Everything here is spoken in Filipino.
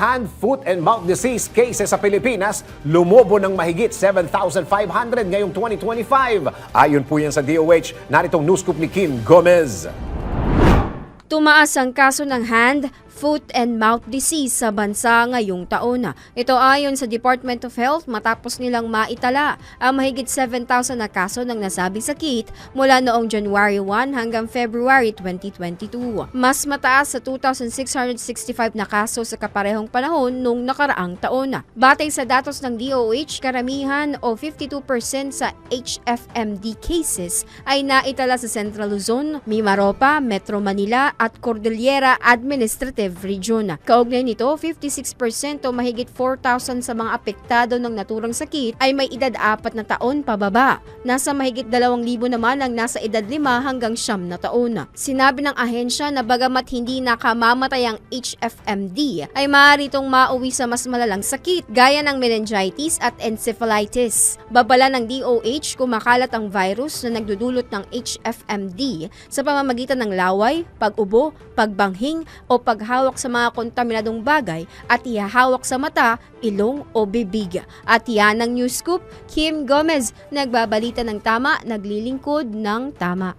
hand, foot, and mouth disease cases sa Pilipinas lumobo ng mahigit 7,500 ngayong 2025. Ayon po yan sa DOH, naritong news scoop ni Kim Gomez. Tumaas ang kaso ng hand, foot and mouth disease sa bansa ngayong taon. Ito ayon sa Department of Health matapos nilang maitala ang mahigit 7,000 na kaso ng nasabing sakit mula noong January 1 hanggang February 2022. Mas mataas sa 2,665 na kaso sa kaparehong panahon nung nakaraang taon. Batay sa datos ng DOH, karamihan o 52% sa HFMD cases ay naitala sa Central Luzon, Mimaropa, Metro Manila at Cordillera Administrative Region. Kaugnay nito, 56% o mahigit 4,000 sa mga apektado ng naturang sakit ay may edad 4 na taon pababa. Nasa mahigit 2,000 naman ang nasa edad 5 hanggang 9 na taon. Sinabi ng ahensya na bagamat hindi nakamamatay ang HFMD, ay maaari itong mauwi sa mas malalang sakit gaya ng meningitis at encephalitis. Babala ng DOH kumakalat ang virus na nagdudulot ng HFMD sa pamamagitan ng laway, pag-ubo, pagbanghing o paghawak sa mga kontaminadong bagay at ihahawak sa mata, ilong o bibig. At yan ang News Scoop, Kim Gomez, nagbabalita ng tama, naglilingkod ng tama.